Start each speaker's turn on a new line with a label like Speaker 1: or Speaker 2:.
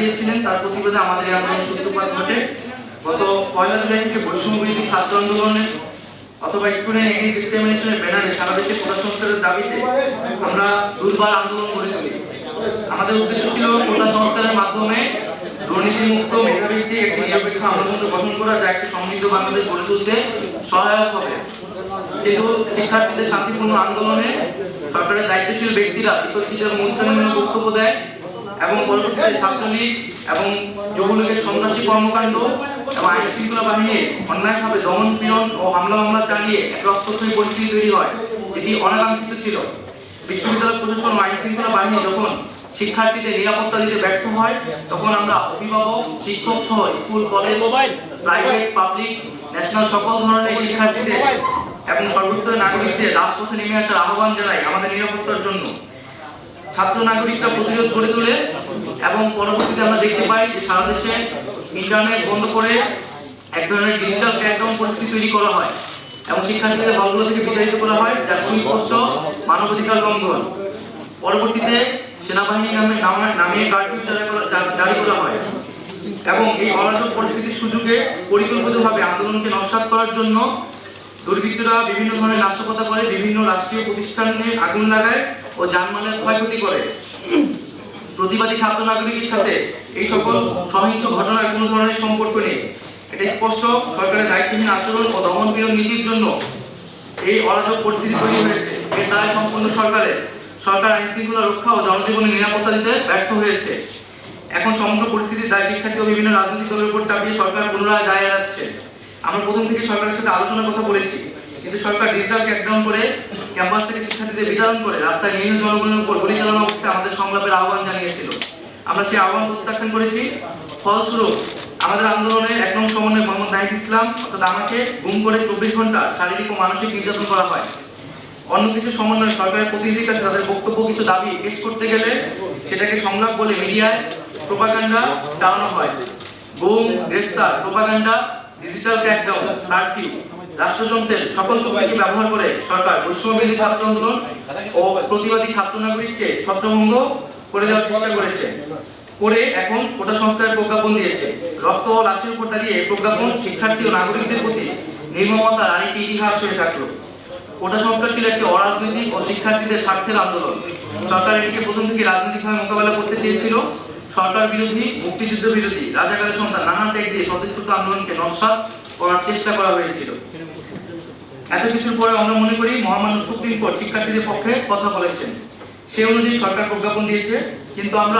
Speaker 1: দিয়েছিলেন তার প্রতিবাদে আমাদের এই আন্দোলন সূত্রপাত ঘটে। গত পয়লা জুলাই থেকে বৈষম্য বিরোধী ছাত্র আন্দোলনের অথবা স্টুডেন্ট এগেইনস্ট ডিসক্রিমিনেশনের ব্যানারে সারা দেশে সংস্কারের দাবিতে আমরা দুর্বার আন্দোলন গড়ে তুলি। আমাদের উদ্দেশ্য ছিল কোটা সংস্কারের মাধ্যমে দুর্নীতিমুক্ত মেধাবৃত্তি একটি নিরপেক্ষ আন্দোলন গঠন করা, যা একটি সমৃদ্ধ বাংলাদেশ গড়ে তুলতে সহায়ক হবে। কিন্তু শিক্ষার্থীদের শান্তিপূর্ণ আন্দোলনে সরকারের দায়িত্বশীল ব্যক্তিরা বিতর্কিত এবং বক্তব্য দেয়। এবং পরবর্তীতে ছাত্রলীগ এবং যুবলীগের সন্ত্রাসী কর্মকাণ্ড এবং আইন শৃঙ্খলা বাহিনীর অন্যায়ভাবে দমন পীড়ন ও হামলা মামলা চালিয়ে এক রক্তক্ষয়ী পরিস্থিতি তৈরি হয়। যেটি অনাকাঙ্ক্ষিত ছিল। বিশ্ববিদ্যালয় প্রশাসন ও আইন শৃঙ্খলা বাহিনী যখন শিক্ষার্থীদের নিরাপত্তা দিতে ব্যর্থ হয়, তখন আমরা অভিভাবক, শিক্ষক সহ school, college, private, public, national সকল ধরনের শিক্ষার্থীদের এবং সর্বস্তরের নাগরিকদের রাজপথে নেমে আসার আহ্বান জানাই আমাদের নিরাপত্তার জন্য। ছাত্র নাগরিকরা প্রতিরোধ গড়ে তোলে এবং পরবর্তীতে আমরা দেখতে পাই যে সারা দেশে ইন্টারনেট বন্ধ করে এক ধরনের ডিজিটাল ক্র্যাকডাউন পরিস্থিতি তৈরি করা হয় এবং শিক্ষার্থীদের হলগুলো থেকে বিতাড়িত করা হয়, যা সুস্পষ্ট মানবাধিকার লঙ্ঘন। পরবর্তীতে সেনাবাহিনী নামে নামে- কারফিউ জারি করা- জারি করা হয় এবং এই অরাজক পরিস্থিতির সুযোগে পরিকল্পিতভাবে আন্দোলনকে নস্বাত করার জন্য দুর্বৃত্তরা বিভিন্ন ধরনের নাশকতা করে, বিভিন্ন রাষ্ট্রীয় প্রতিষ্ঠানে আগুন লাগায় ও যানমালের ক্ষয়ক্ষতি করে। প্রতিবাদী ছাত্র নাগরিকের সাথে এই সকল সহিংস ঘটনার কোনো ধরনের সম্পর্ক নেই। এটা স্পষ্ট, সরকারের দায়িত্বহীন আচরণ ও দমনপীড়ন নীতির জন্য এই অরাজক পরিস্থিতি তৈরি হয়েছে। এর দায় সম্পূর্ণ সরকারের, সরকার আইন শৃঙ্খলা রক্ষা ও জনজীবনের নিরাপত্তা দিতে ব্যর্থ হয়েছে। এখন সমগ্র পরিস্থিতির দায় শিক্ষার্থী ও বিভিন্ন রাজনৈতিক দলের উপর চাপিয়ে সরকার পুনরায় দায় এড়াচ্ছে। আমরা প্রথম থেকে সরকারের সাথে আলোচনার কথা বলেছি, কিন্তু সরকার ডিজিটাল ক্যাকডাউন করে ক্যাম্পাস থেকে শিক্ষার্থীদের বিতরণ করে রাস্তায় নিরীহ জনগণের উপর গুলি চালানো অবস্থায় আমাদের সংলাপের আহ্বান জানিয়েছিল। আমরা সেই আহ্বান প্রত্যাখ্যান করেছি। ফলস্বরূপ, আমাদের আন্দোলনে এক নং সমন্বয় মোহাম্মদ নাহিদ ইসলাম অর্থাৎ আমাকে গুম করে চব্বিশ ঘণ্টা শারীরিক ও মানসিক নির্যাতন করা হয়। অন্য কিছু সমন্বয় সরকারের প্রতিনিধির কাছে তাদের বক্তব্য কিছু দাবি পেশ করতে গেলে সেটাকে সংলাপ বলে মিডিয়ায় প্রোপাগান্ডা চালানো হয়। গুম, গ্রেফতার প্রোপাগান্ডা ডিজিটাল ক্র্যাকডাউন কারফিউ রাষ্ট্রযন্ত্রের সকল শক্তিকে ব্যবহার করে সরকার বৈষম্যবিরোধী ছাত্র আন্দোলন ও প্রতিবাদী ছাত্র নাগরিককে ছত্রভঙ্গ করে দেওয়ার চেষ্টা করেছে। করে এখন কোটা সংস্কারের প্রজ্ঞাপন দিয়েছে। রক্ত ও লাশের উপর দাঁড়িয়ে প্রজ্ঞাপন শিক্ষার্থী ও নাগরিকদের প্রতি নির্মমতার আরেকটি ইতিহাস হয়ে থাকল। কোটা সংস্কার ছিল একটি অরাজনৈতিক ও শিক্ষার্থীদের স্বার্থের আন্দোলন। সরকার এটিকে প্রথম থেকে রাজনৈতিকভাবে মোকাবেলা করতে চেয়েছিল। সরকার বিরোধী, মুক্তিযুদ্ধ বিরোধী, রাজাকারের সন্তান নানা ত্যাগ দিয়ে সদস্যতা আন্দোলনকে নস্বাত করার চেষ্টা করা হয়েছিল। এত কিছুর পরে আমরা মনে করি মহামান্য সুপ্রিম কোর্ট শিক্ষার্থীদের পক্ষে কথা বলেছেন। সে অনুযায়ী সরকার প্রজ্ঞাপন দিয়েছে, কিন্তু আমরা